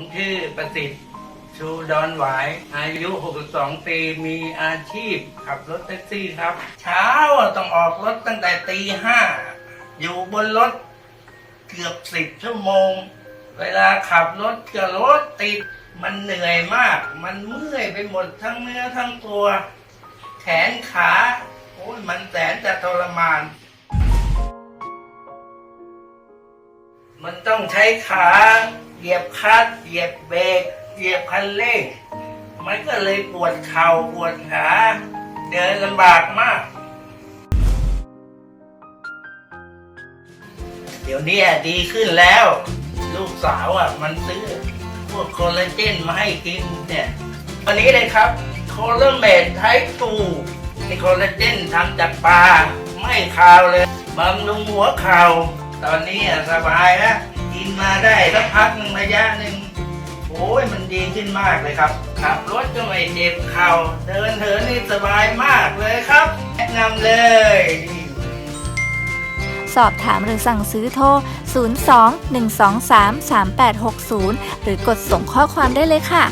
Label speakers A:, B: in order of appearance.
A: ผมชื่อประสิทธิ์ชูดอนหวาย อายุ 62 ปี มีอาชีพขับรถแท็กซี่ครับ เช้าต้องออกรถตั้งแต่ตีห้า อยู่บนรถเกือบสิบชั่วโมง เวลาขับรถก็รถติด มันเหนื่อยมาก มันเมื่อยไปหมดทั้งเนื้อทั้งตัว แขนขา โอ้ยมันแสนจะทรมาน มันต้องใช้ขา เหยียบคลัดเหยียบเบรกเหยียบคันเร่งมันก็เลยปวดเข่าปวดขาเดินลำบากมาก เดี๋ยวนี้ดีขึ้นแล้ว ลูกสาวอะ มันซื้อ พวกโคลลาเจนมาให้กินเนี่ย วันนี้เลยครับโคลาเมดไททูนี่โคลลาเจนทำจากปลาไม่คาวเลยบำรุงหัวเข่า ตอนนี้สบายแล้ว กินมาได้สักพักหนึ่งระยะหนึ่งโอ้ยมันดีขึ้นมากเลยครับขับรถก็ไม่เจ็บเข่าเดินเถินนี่สบายมากเลยครับ แนะนำเลย
B: สอบถามหรือสั่งซื้อโทร 02 123 3860 หรือกดส่งข้อความได้เลยค่ะ